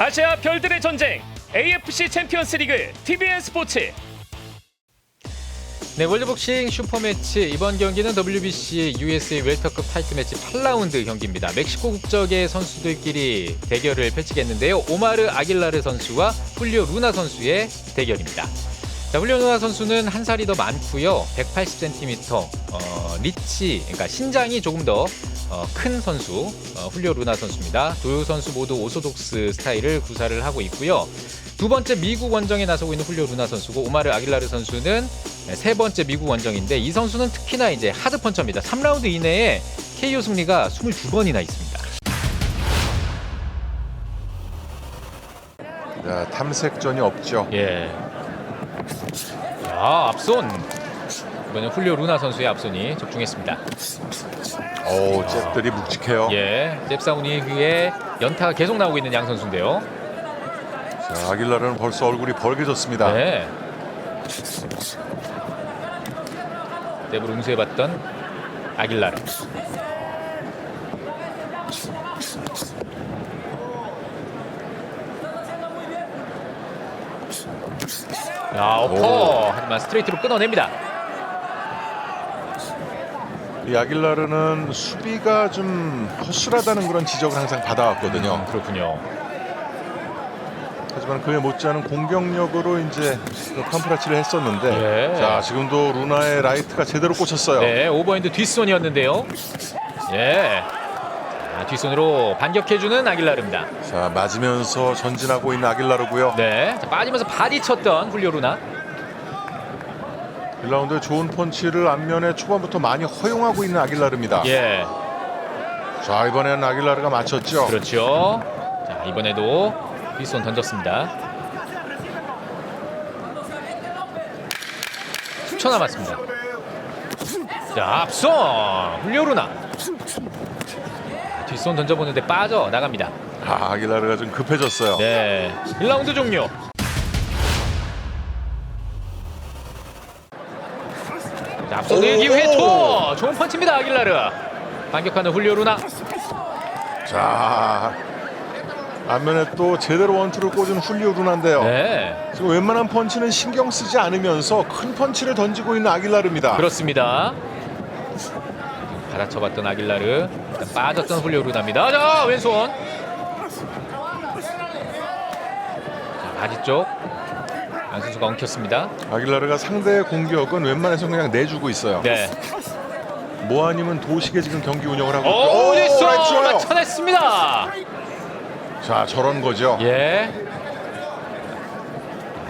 아시아 별들의 전쟁 AFC 챔피언스 리그 TVN 스포츠 네, 월드복싱 슈퍼매치 이번 경기는 WBC USA 웰터급 타이틀 매치 8라운드 경기입니다. 멕시코 국적의 선수들끼리 대결을 펼치겠는데요. 오마르 아길라르 선수와 훌리오 루나 선수의 대결입니다. 자, 루나 선수는 한 살이 더 많고요. 180cm 어, 리치, 그러니까 신장이 조금 더 어, 큰 선수 어, 훌리오 루나 선수입니다. 두 선수 모두 오소독스 스타일을 구사를 하고 있고요. 두 번째 미국 원정에 나서고 있는 훌리오 루나 선수고 오마르 아길라르 선수는 네, 세 번째 미국 원정인데 이 선수는 특히나 이제 하드 펀처입니다. 3라운드 이내에 KO 승리가 22번이나 있습니다. 자, 탐색전이 없죠. 예. 야, 앞손. 이번엔 훌리오 루나 선수의 앞손이 적중했습니다. 오, 잽들이 묵직해요. 예. 잽사운 이후에 연타가 계속 나오고 있는 양 선수인데요. 자, 아길라르는 벌써 얼굴이 벌개졌습니다. 네. 잽을 응수해봤던 아길라르. 야, 어퍼. 오. 하지만 스트레이트로 끊어냅니다. 이 아길라르는 수비가 좀 허술하다는 그런 지적을 항상 받아왔거든요. 음, 그렇군요. 하지만 그에 못지않은 공격력으로 이제 그 컴프라치를 했었는데 예. 자, 지금도 루나의 라이트가 제대로 꽂혔어요. 네, 오버핸드 뒷손이었는데요. 예. 자, 뒷손으로 반격해주는 아길라르입니다. 자, 맞으면서 전진하고 있는 아길라르고요. 네. 자, 빠지면서 바디 쳤던 훌리오 루나. 1라운드에 좋은 펀치를 앞면에 초반부터 많이 허용하고 있는 아길라르입니다. 예. 자, 이번에는 아길라르가 맞췄죠. 그렇죠. 자, 이번에도 뒷손 던졌습니다. 10초 남았습니다. 자, 앞손 훌리오 루나. 자, 뒷손 던져보는데 빠져 나갑니다. 아, 아길라르가 좀 급해졌어요. 네. 1라운드 종료. 자, 앞서 내기 오! 후에 투! 좋은 펀치입니다, 아길라르. 반격하는 훌리오 루나. 자, 앞면에 또 제대로 원투를 꽂은 훌리오 루나인데요. 네. 지금 웬만한 펀치는 신경 쓰지 않으면서 큰 펀치를 던지고 있는 아길라르입니다. 그렇습니다. 받아쳐봤던 아길라르. 일단 빠졌던 훌리오 루나입니다. 자, 왼손. 자, 바지 쪽. 양 선수가 엉켰습니다. 아길라르가 상대의 공격은 웬만해서 그냥 내주고 있어요. 네. 모아님은 도식에 지금 경기 운영을 하고 오, 라이트 됐어! 좋아요. 맞춰냈습니다. 자, 저런 거죠. 예.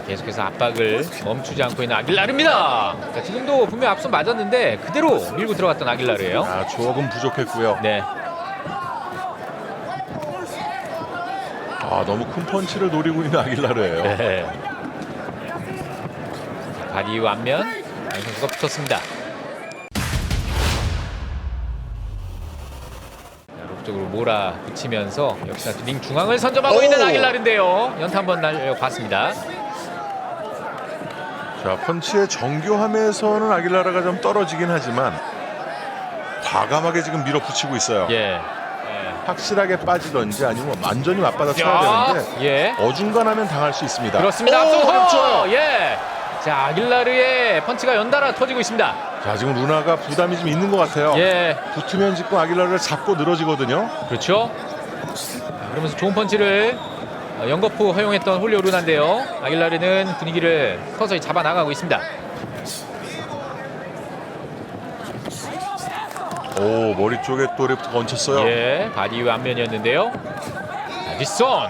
자, 계속해서 압박을 멈추지 않고 있는 아길라르입니다. 자, 지금도 분명 앞선 맞았는데 그대로 밀고 들어갔던 아길라르예요. 아, 조금 부족했고요. 네. 아, 너무 큰 펀치를 노리고 있는 아길라르예요. 네. 자, 바디 양 선수가 붙었습니다. 쪽으로 몰아 붙이면서 역시나 또링 중앙을 선점하고 오! 있는 아길라르인데요. 연타 한번 날려봤습니다. 자, 펀치의 정교함에서는 아길라르가 좀 떨어지긴 하지만 과감하게 지금 밀어붙이고 있어요. 예. 확실하게 빠지던지 아니면 완전히 맞받아 쳐야 야, 되는데 예. 어중간하면 당할 수 있습니다. 그렇습니다. 오, 그렇죠. 예. 자, 아길라르의 펀치가 연달아 터지고 있습니다. 자, 지금 루나가 부담이 좀 있는 것 같아요. 예. 붙으면 지금 아길라르를 잡고 늘어지거든요. 그렇죠. 자, 그러면서 좋은 펀치를 어, 연거푸 허용했던 홀리오 루나인데요. 아길라르는 분위기를 서서히 잡아 나가고 있습니다. 오, 머리 쪽에 또 레프트 얹혔어요. 예. 바디 위 앞면이었는데요. 자, 뒷손.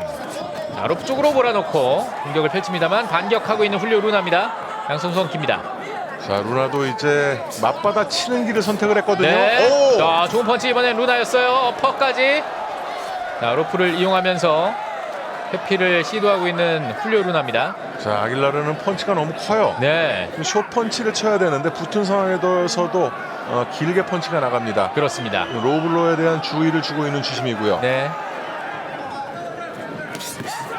자, 롭 쪽으로 몰아넣고 공격을 펼칩니다만 반격하고 있는 훌리오 루나입니다. 양 선수 엉킵니다. 자, 루나도 이제 맞받아 치는 길을 선택을 했거든요. 네. 오! 자, 좋은 펀치 이번엔 루나였어요. 어퍼까지. 자, 로프를 이용하면서 회피를 시도하고 있는 훌리오 루나입니다. 자, 아길라르는 펀치가 너무 커요. 네. 숏 펀치를 쳐야 되는데 붙은 상황에서도 어, 길게 펀치가 나갑니다. 그렇습니다. 로블로에 대한 주의를 주고 있는 주심이고요. 네.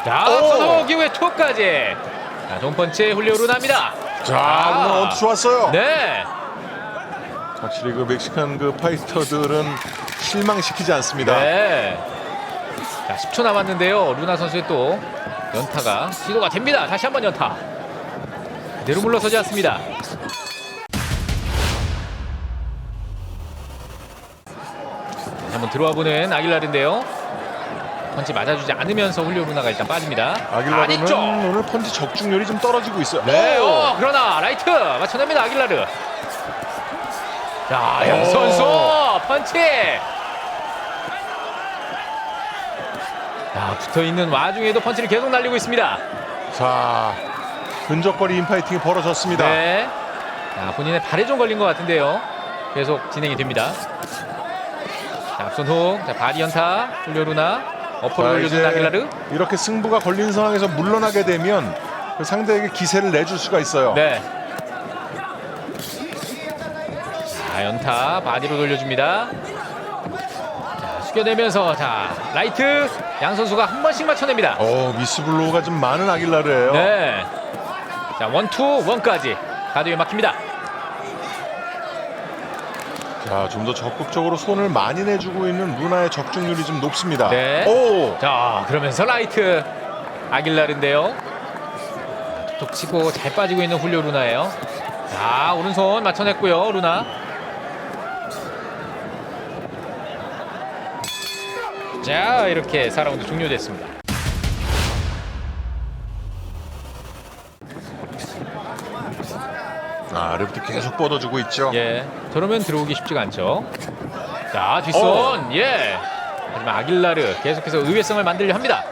자, 오! 앞서서 기후에 투까지. 자, 좋은 펀치 훌리오 루나입니다. 자, 아. 루나 원투 좋았어요. 네. 확실히 그 멕시칸 그 파이터들은 실망시키지 않습니다. 네. 자, 10초 남았는데요. 루나 선수의 또 연타가 시도가 됩니다. 다시 한번 연타. 그대로 물러서지 않습니다. 한번 들어와 보는 아길라르인데요. 펀치 맞아주지 않으면서 훌리오 루나가 일단 빠집니다. 아길라르는 아니죠. 오늘 펀치 적중률이 좀 떨어지고 있어요. 네, 오! 어, 그러나 라이트 맞춰냅니다 아길라르. 자, 양 오. 선수 펀치. 자, 붙어 있는 와중에도 펀치를 계속 날리고 있습니다. 자, 근접거리 인파이팅이 벌어졌습니다. 네. 자, 본인의 발에 좀 걸린 것 같은데요. 계속 진행이 됩니다. 자, 앞손 훅, 자, 바디 연타, 훌리오 루나, 어퍼를 자, 올려준 아길라르. 이렇게 승부가 걸린 상황에서 물러나게 되면 그 상대에게 기세를 내줄 수가 있어요. 네. 자, 연타 바디로 돌려줍니다. 자, 숙여내면서 자, 라이트 양 선수가 한 번씩 맞춰냅니다. 어, 미스 블로우가 좀 많은 아길라르예요. 네. 자, 원투 원까지 가드에 막힙니다. 자, 좀 더 적극적으로 손을 많이 내주고 있는 루나의 적중률이 좀 높습니다. 네. 오! 자, 그러면서 라이트 아길라르인데요. 톡톡 치고 잘 빠지고 있는 훌리오 루나예요. 자, 오른손 맞춰냈고요, 루나. 자, 이렇게 4라운드 종료됐습니다. 아, 아래부터 계속 뻗어주고 있죠. 예, 저러면 들어오기 쉽지가 않죠. 자, 뒷손, 어. 예. 하지만 아길라르 계속해서 의외성을 만들려 합니다.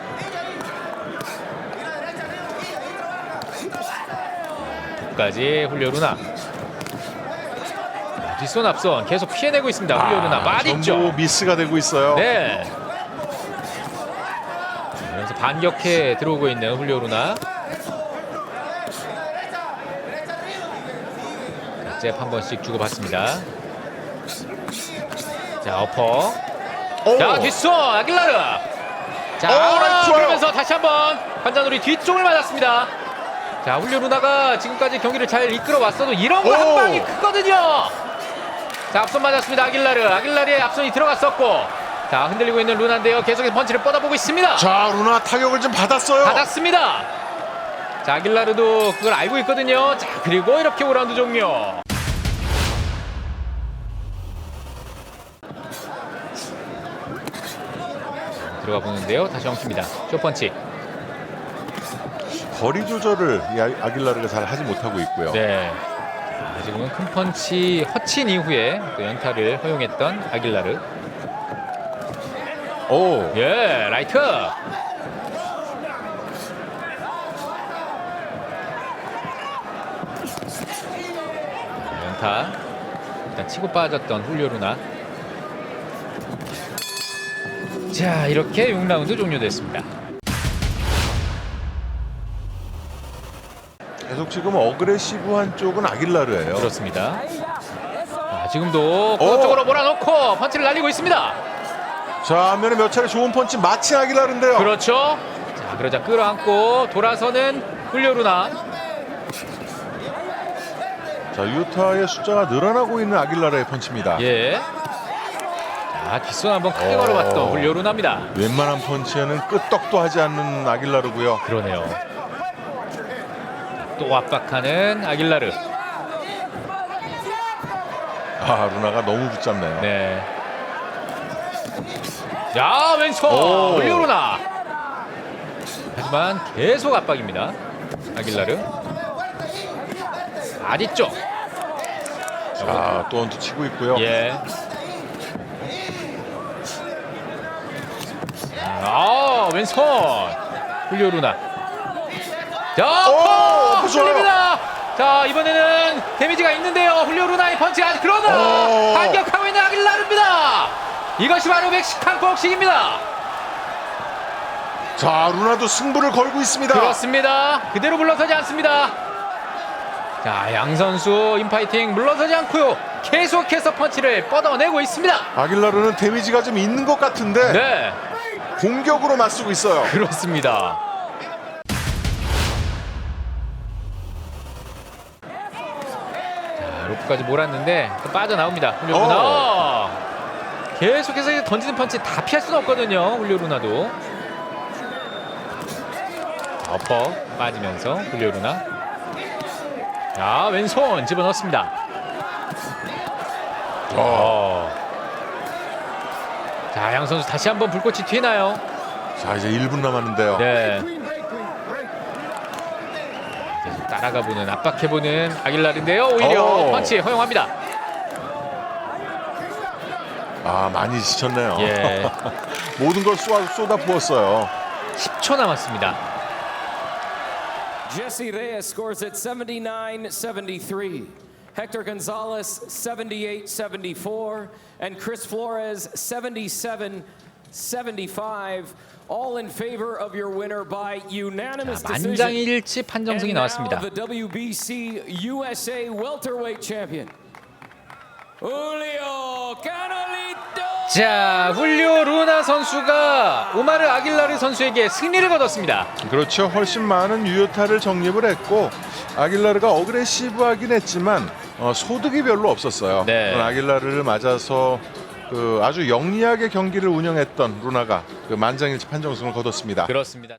까지 훌리오 루나. 자, 뒷손 앞손 계속 피해내고 있습니다. 훌리오 루나 아, 맞있죠 전부 미스가 되고 있어요. 네. 반격해 들어오고 있는 훌리오 루나. 잽한 번씩 주고받습니다. 자, 어퍼. 오! 자, 뒷손 아길라르. 자, 오, 좋아요. 그러면서 다시 한번 관자놀이 뒤쪽을 맞았습니다. 자, 훌리오 루나가 지금까지 경기를 잘 이끌어 왔어도 이런 거한 오. 방이 크거든요. 자, 앞손 맞았습니다. 아길라르. 아길라르의 앞손이 들어갔었고. 자, 흔들리고 있는 루나인데요. 계속해서 펀치를 뻗어보고 있습니다. 자, 루나 타격을 좀 받았어요. 받았습니다. 자, 아길라르도 그걸 알고 있거든요. 자, 그리고 이렇게 5라운드 종료. 들어가 보는데요. 다시 엉킵니다. 쇼펀치. 거리 조절을 이 아- 아길라르가 잘 하지 못하고 있고요. 네. 자, 지금은 큰 펀치 허친 이후에 또 연타를 허용했던 아길라르. 오! 예, 라이트. 연타. 일단 치고 빠졌던 훌리오 루나. 자, 이렇게 6라운드 종료됐습니다. 계속 지금 어그레시브한 쪽은 아길라르예요. 그렇습니다. 자, 지금도 그쪽으로 몰아넣고 펀치를 날리고 있습니다. 자, 앞면에 몇 차례 좋은 펀치 마치 아길라르인데요. 그렇죠. 자, 그러자 끌어안고 돌아서는 훌리오 루나. 자, 유타의 숫자가 늘어나고 있는 아길라르의 펀치입니다. 예. 자, 뒷손 한번 크게 어. 걸어봤던 훌리오 루나입니다. 웬만한 펀치에는 끄떡도 하지 않는 아길라르고요. 그러네요. 또 압박하는 아길라르. 아, 루나가 너무 붙잡네요. 네. 자, 왼손 오. 훌리오 루나. 하지만 계속 압박입니다. 아길라르. 아디쪽. 자, 또 원투 치고 있고요. 예. 아, 왼손. 훌리오 루나. 자, 오, 어, 좋아요. 훌립니다. 자, 이번에는 데미지가 있는데요. 훌리오 루나의 펀치가 아직 그러나 오. 반격하고 있는 아길라르입니다. 이것이 바로 멕시칸 복식입니다. 자, 루나도 승부를 걸고 있습니다. 그렇습니다. 그대로 물러서지 않습니다. 자, 양 선수 인파이팅 물러서지 않고요. 계속해서 펀치를 뻗어내고 있습니다. 아길라르는 데미지가 좀 있는 것 같은데 네. 공격으로 맞서고 있어요. 그렇습니다. 자, 로프까지 몰았는데 또 빠져나옵니다. 오. 루나. 계속해서 던지는 펀치 다 피할 수는 없거든요. 훌리오 루나도. 어퍼 빠지면서 훌리오 루나. 자 왼손 집어넣습니다. 어. 자, 양 선수 다시 한번 불꽃이 튀나요? 자 이제 1분 남았는데요. 네. 계속 따라가 보는 압박해 보는 아길라르인데요. 오히려 오. 펀치 허용합니다. 아 많이 지쳤네요. 예. 모든 걸 쏟아, 쏟아 부었어요. 10초 남았습니다. Jesse Reyes scores at 79 73. Hector Gonzalez 78 74. And Chris Flores 77 75. All in favor of your winner by unanimous 자, decision. 만장일치 판정승이 And now 나왔습니다. the WBC USA welterweight champion. Julio Canolito. 자, 훌리오 루나 선수가 오마르 아길라르 선수에게 승리를 거뒀습니다. 그렇죠. 훨씬 많은 유효타를 정립을 했고 아길라르가 어그레시브하긴 했지만 어, 소득이 별로 없었어요. 네. 그런 아길라르를 맞아서 그 아주 영리하게 경기를 운영했던 루나가 그 만장일치 판정승을 거뒀습니다. 그렇습니다.